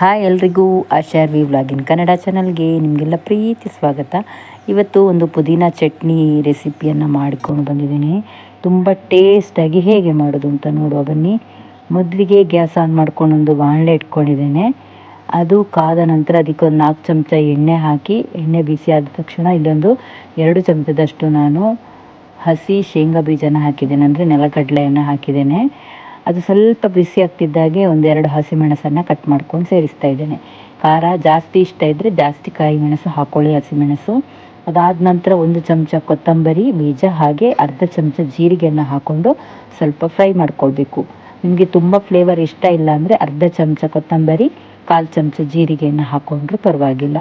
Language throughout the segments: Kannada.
ಹಾಯ್ ಎಲ್ರಿಗೂ ಆಶಾರ್ ವಿ ವ್ಲಾಗಿನ್ ಕನ್ನಡ ಚಾನಲ್ಗೆ ನಿಮಗೆಲ್ಲ ಪ್ರೀತಿ ಸ್ವಾಗತ. ಇವತ್ತು ಒಂದು ಪುದೀನ ಚಟ್ನಿ ರೆಸಿಪಿಯನ್ನು ಮಾಡಿಕೊಂಡು ಬಂದಿದ್ದೀನಿ. ತುಂಬ ಟೇಸ್ಟಾಗಿ ಹೇಗೆ ಮಾಡೋದು ಅಂತ ನೋಡುವ ಬನ್ನಿ. ಮೊದಲಿಗೆ ಗ್ಯಾಸ್ ಆನ್ ಮಾಡ್ಕೊಂಡು ಒಂದು ಬಾಣಲೆ ಇಟ್ಕೊಂಡಿದ್ದೇನೆ. ಅದು ಕಾದ ನಂತರ ಅದಕ್ಕೆ ಒಂದು ನಾಲ್ಕು ಚಮಚ ಎಣ್ಣೆ ಹಾಕಿ, ಎಣ್ಣೆ ಬಿಸಿ ಆದ ತಕ್ಷಣ ಇಲ್ಲೊಂದು ಎರಡು ಚಮಚದಷ್ಟು ನಾನು ಹಸಿ ಶೇಂಗಾ ಬೀಜನ ಹಾಕಿದ್ದೇನೆ. ಅಂದರೆ ನೆಲಗಡಲೆಯನ್ನು ಹಾಕಿದ್ದೇನೆ. ಅದು ಸ್ವಲ್ಪ ಬಿಸಿ ಆಗ್ತಿದ್ದಾಗೆ ಒಂದೆರಡು ಹಸಿಮೆಣಸನ್ನು ಕಟ್ ಮಾಡ್ಕೊಂಡು ಸೇರಿಸ್ತಾ ಇದ್ದೇನೆ. ಖಾರ ಜಾಸ್ತಿ ಇಷ್ಟ ಇದ್ದರೆ ಜಾಸ್ತಿ ಕಾಯಿ ಮೆಣಸು ಹಾಕೊಳ್ಳಿ ಹಸಿಮೆಣಸು ಅದಾದ ನಂತರ ಒಂದು ಚಮಚ ಕೊತ್ತಂಬರಿ, ಬೀಜ ಹಾಗೆ ಅರ್ಧ ಚಮಚ ಜೀರಿಗೆಯನ್ನು ಹಾಕ್ಕೊಂಡು ಸ್ವಲ್ಪ ಫ್ರೈ ಮಾಡ್ಕೊಳ್ಬೇಕು. ನಿಮಗೆ ತುಂಬ ಫ್ಲೇವರ್ ಇಷ್ಟ ಇಲ್ಲ ಅಂದರೆ ಅರ್ಧ ಚಮಚ ಕೊತ್ತಂಬರಿ, ಕಾಲು ಚಮಚ ಜೀರಿಗೆಯನ್ನು ಹಾಕ್ಕೊಂಡ್ರೂ ಪರವಾಗಿಲ್ಲ.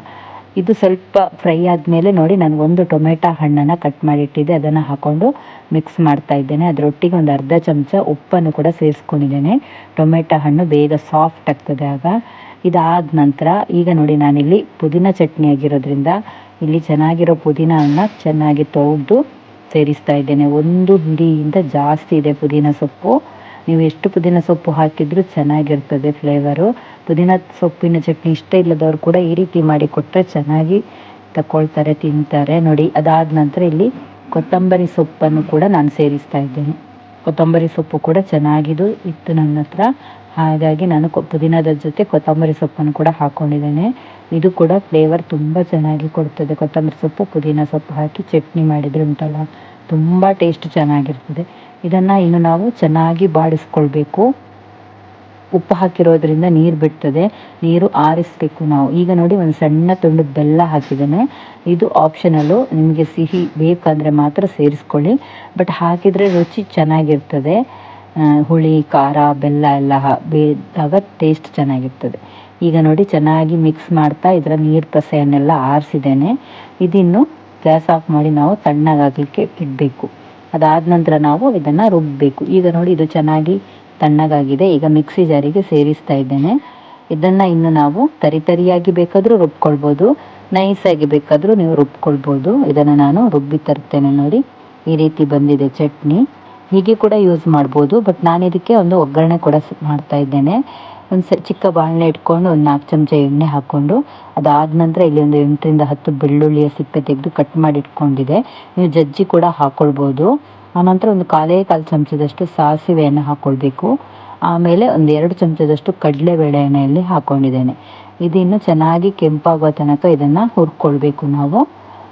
ಇದು ಸ್ವಲ್ಪ ಫ್ರೈ ಆದಮೇಲೆ ನೋಡಿ, ನಾನು ಒಂದು ಟೊಮೆಟೊ ಹಣ್ಣನ್ನು ಕಟ್ ಮಾಡಿಟ್ಟಿದ್ದೆ. ಅದನ್ನು ಹಾಕ್ಕೊಂಡು ಮಿಕ್ಸ್ ಮಾಡ್ತಾ ಇದ್ದೇನೆ. ಅದರೊಟ್ಟಿಗೆ ಒಂದು ಅರ್ಧ ಚಮಚ ಉಪ್ಪನ್ನು ಕೂಡ ಸೇರಿಸ್ಕೊಂಡಿದ್ದೇನೆ. ಟೊಮೆಟೊ ಹಣ್ಣು ಬೇಗ ಸಾಫ್ಟ್ ಆಗ್ತದೆ ಆಗ. ಇದಾದ ನಂತರ ಈಗ ನೋಡಿ, ನಾನಿಲ್ಲಿ ಪುದೀನ ಚಟ್ನಿ ಆಗಿರೋದ್ರಿಂದ ಇಲ್ಲಿ ಚೆನ್ನಾಗಿರೋ ಪುದೀನವನ್ನು ಚೆನ್ನಾಗಿ ತೊಳೆದು ಸೇರಿಸ್ತಾ ಇದ್ದೇನೆ. ಒಂದು ಹಿಡಿಯಿಂದ ಜಾಸ್ತಿ ಇದೆ ಪುದೀನ ಸೊಪ್ಪು. ನೀವು ಎಷ್ಟು ಪುದೀನ ಸೊಪ್ಪು ಹಾಕಿದರೂ ಚೆನ್ನಾಗಿರ್ತದೆ ಫ್ಲೇವರು ಪುದೀನ ಸೊಪ್ಪಿನ ಚಟ್ನಿ ಇಷ್ಟ ಇಲ್ಲದವರು ಕೂಡ ಈ ರೀತಿ ಮಾಡಿ ಕೊಟ್ಟರೆ ಚೆನ್ನಾಗಿ ತಗೊಳ್ತಾರೆ ತಿಂತಾರೆ. ನೋಡಿ, ಅದಾದ ನಂತರ ಇಲ್ಲಿ ಕೊತ್ತಂಬರಿ ಸೊಪ್ಪನ್ನು ಕೂಡ ನಾನು ಸೇರಿಸ್ತಾ ಇದ್ದೇನೆ. ಕೊತ್ತಂಬರಿ ಸೊಪ್ಪು ಕೂಡ ಚೆನ್ನಾಗಿದ್ದು ಇತ್ತು ನನ್ನ ಹತ್ರ. ಹಾಗಾಗಿ ನಾನು ಪುದೀನದ ಜೊತೆ ಕೊತ್ತಂಬರಿ ಸೊಪ್ಪನ್ನು ಕೂಡ ಹಾಕ್ಕೊಂಡಿದ್ದೇನೆ ಇದು ಕೂಡ ಫ್ಲೇವರ್ ತುಂಬ ಚೆನ್ನಾಗಿ ಕೊಡ್ತದೆ. ಕೊತ್ತಂಬರಿ ಸೊಪ್ಪು, ಪುದೀನ ಸೊಪ್ಪು ಹಾಕಿ ಚಟ್ನಿ ಮಾಡಿದರೆ ಉಂಟಲ್ಲ, ತುಂಬ ಟೇಸ್ಟ್ ಚೆನ್ನಾಗಿರ್ತದೆ. ಇದನ್ನು ಇನ್ನು ನಾವು ಚೆನ್ನಾಗಿ ಬಾಡಿಸ್ಕೊಳ್ಬೇಕು. ಉಪ್ಪು ಹಾಕಿರೋದ್ರಿಂದ ನೀರು ಬಿಡ್ತದೆ. ನೀರು ಆರಿಸಬೇಕು ನಾವು. ಈಗ ನೋಡಿ ಒಂದು ಸಣ್ಣ ತುಂಡು ಬೆಲ್ಲ ಹಾಕಿದ್ದೇನೆ. ಇದು ಆಪ್ಷನಲ್ಲು ನಿಮಗೆ ಸಿಹಿ ಬೇಕಂದರೆ ಮಾತ್ರ ಸೇರಿಸ್ಕೊಳ್ಳಿ. ಬಟ್ ಹಾಕಿದರೆ ರುಚಿ ಚೆನ್ನಾಗಿರ್ತದೆ. ಹುಳಿ, ಖಾರ, ಬೆಲ್ಲ ಎಲ್ಲ ಬೇದಾಗ ಟೇಸ್ಟ್ ಚೆನ್ನಾಗಿರ್ತದೆ. ಈಗ ನೋಡಿ ಚೆನ್ನಾಗಿ ಮಿಕ್ಸ್ ಮಾಡ್ತಾ ಇದರ ನೀರು ಪಸೆಯನ್ನೆಲ್ಲ ಆರಿಸಿದ್ದೇನೆ. ಇದಿನ್ನು ಗ್ಯಾಸ್ ಆಫ್ ಮಾಡಿ ನಾವು ತಣ್ಣಗಾಗಲಿಕ್ಕೆ ಇಡಬೇಕು. ಅದಾದ ನಂತರ ನಾವು ಇದನ್ನು ರುಬ್ಬಬೇಕು ಈಗ ನೋಡಿ ಇದು ಚೆನ್ನಾಗಿ ತಣ್ಣಗಾಗಿದೆ. ಈಗ ಮಿಕ್ಸಿ ಜಾರಿಗೆ ಸೇರಿಸ್ತಾ ಇದ್ದೇನೆ. ಇದನ್ನು ಇನ್ನು ನಾವು ತರಿ ತರಿಯಾಗಿ ಬೇಕಾದರೂ ರುಬ್ಕೊಳ್ಬೋದು. ನೈಸಾಗಿ ಬೇಕಾದರೂ ನೀವು ರುಬ್ಕೊಳ್ಬೋದು. ಇದನ್ನು ನಾನು ರುಬ್ಬಿ ತರ್ತೇನೆ ನೋಡಿ. ಈ ರೀತಿ ಬಂದಿದೆ ಚಟ್ನಿ. ಹೀಗೆ ಕೂಡ ಯೂಸ್ ಮಾಡ್ಬೋದು. ಬಟ್ ನಾನು ಇದಕ್ಕೆ ಒಂದು ಒಗ್ಗರಣೆ ಕೂಡ ಮಾಡ್ತಾ ಇದ್ದೇನೆ. ಒಂದು ಸ, ಚಿಕ್ಕ ಬಾಣಲೆ ಇಟ್ಕೊಂಡು ಒಂದು ನಾಲ್ಕು ಚಮಚ ಎಣ್ಣೆ ಹಾಕ್ಕೊಂಡು ಅದಾದ ನಂತರ ಇಲ್ಲಿ ಒಂದು ಎಂಟರಿಂದ ಹತ್ತು ಬೆಳ್ಳುಳ್ಳಿಯ ಸಿಪ್ಪೆ ತೆಗೆದು ಕಟ್ ಮಾಡಿ ಇಟ್ಕೊಂಡಿದೆ. ನೀವು ಜಜ್ಜಿ ಕೂಡ ಹಾಕ್ಕೊಳ್ಬೋದು ಆನಂತರ ಒಂದು ಕಾಲೇ ಕಾಲು ಚಮಚದಷ್ಟು ಸಾಸಿವೆಯನ್ನು ಹಾಕ್ಕೊಳ್ಬೇಕು ಆಮೇಲೆ ಒಂದು ಎರಡು ಚಮಚದಷ್ಟು ಕಡಲೆಬೇಳೆ ಎಣ್ಣೆಯಲ್ಲಿ ಹಾಕ್ಕೊಂಡಿದ್ದೇನೆ ಇದಿನ್ನು ಚೆನ್ನಾಗಿ ಕೆಂಪಾಗುವ ತನಕ ಇದನ್ನು ಹುರ್ಕೊಳ್ಬೇಕು ನಾವು.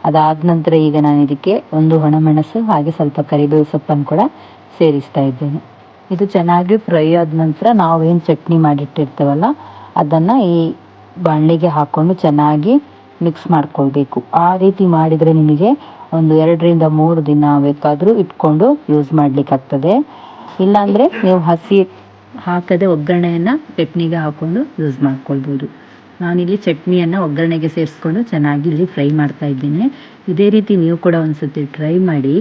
ಅದಾದ ನಂತರ ಈಗ ನಾನು ಇದಕ್ಕೆ ಒಂದು ಒಣಮೆಣಸು ಹಾಗೆ ಸ್ವಲ್ಪ ಕರಿಬೇವು ಸೊಪ್ಪನ್ನು ಕೂಡ ಸೇರಿಸ್ತಾ ಇದ್ದೇನೆ. ಇದು ಚೆನ್ನಾಗಿ ಫ್ರೈ ಆದ ನಂತರ ನಾವೇನು ಚಟ್ನಿ ಮಾಡಿಟ್ಟಿರ್ತೇವಲ್ಲ, ಅದನ್ನು ಈ ಬಾಣಲಿಗೆ ಹಾಕ್ಕೊಂಡು ಚೆನ್ನಾಗಿ ಮಿಕ್ಸ್ ಮಾಡ್ಕೊಳ್ಬೇಕು. ಆ ರೀತಿ ಮಾಡಿದರೆ ನಿಮಗೆ ಒಂದು ಎರಡರಿಂದ ಮೂರು ದಿನ ಬೇಕಾದರೂ ಇಟ್ಕೊಂಡು ಯೂಸ್ ಮಾಡಲಿಕ್ಕಾಗ್ತದೆ. ಇಲ್ಲಾಂದರೆ ನೀವು ಹಸಿ ಹಾಕದೆ ಒಗ್ಗರಣೆಯನ್ನು ಚಟ್ನಿಗೆ ಹಾಕ್ಕೊಂಡು ಯೂಸ್ ಮಾಡ್ಕೊಳ್ಬೋದು. ನಾನಿಲ್ಲಿ ಚಟ್ನಿಯನ್ನು ಒಗ್ಗರಣೆಗೆ ಸೇರಿಸ್ಕೊಂಡು ಚೆನ್ನಾಗಿ ಇಲ್ಲಿ ಫ್ರೈ ಮಾಡ್ತಾ ಇದ್ದೀನಿ. ಇದೇ ರೀತಿ ನೀವು ಕೂಡ ಒಂದು ಸತಿ ಟ್ರೈ ಮಾಡಿ.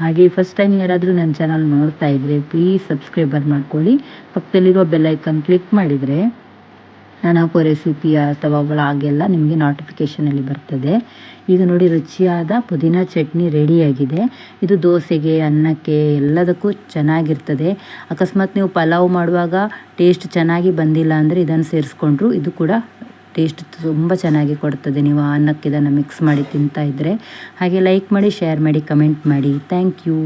ಹಾಗೆ ಫಸ್ಟ್ ಟೈಮ್ ಯಾರಾದರೂ ನನ್ನ ಚಾನಲ್ ನೋಡ್ತಾ ಇದ್ದರೆ ಪ್ಲೀಸ್ ಸಬ್ಸ್ಕ್ರೈಬರ್ ಮಾಡ್ಕೊಳ್ಳಿ. ಪಕ್ಕದಲ್ಲಿರೋ ಬೆಲ್ಲೈಕನ್ ಕ್ಲಿಕ್ ಮಾಡಿದರೆ ನಾನು ಹಾಕೋ ರೆಸಿಪಿಯ ಅಥವಾ ವ್ಲಾಗ್ ಎಲ್ಲ ನಿಮಗೆ ನೋಟಿಫಿಕೇಷನಲ್ಲಿ ಬರ್ತದೆ. ಈಗ ನೋಡಿ ರುಚಿಯಾದ ಪುದೀನ ಚಟ್ನಿ ರೆಡಿಯಾಗಿದೆ ಇದು ದೋಸೆಗೆ, ಅನ್ನಕ್ಕೆ ಎಲ್ಲದಕ್ಕೂ ಚೆನ್ನಾಗಿರ್ತದೆ. ಅಕಸ್ಮಾತ್ ನೀವು ಪಲಾವ್ ಮಾಡುವಾಗ ಟೇಸ್ಟ್ ಚೆನ್ನಾಗಿ ಬಂದಿಲ್ಲ ಅಂದರೆ ಇದನ್ನು ಸೇರಿಸ್ಕೊಂಡ್ರು ಇದು ಕೂಡ ಟೇಸ್ಟ್ ತುಂಬ ಚೆನ್ನಾಗಿ ಕೊಡ್ತದೆ. ನೀವು ಅನ್ನಕ್ಕೆ ಇದನ್ನು ಮಿಕ್ಸ್ ಮಾಡಿ ತಿಂತಾ ಇದ್ದರೆ ಹಾಗೆ ಲೈಕ್ ಮಾಡಿ ಶೇರ್ ಮಾಡಿ ಕಮೆಂಟ್ ಮಾಡಿ. Thank you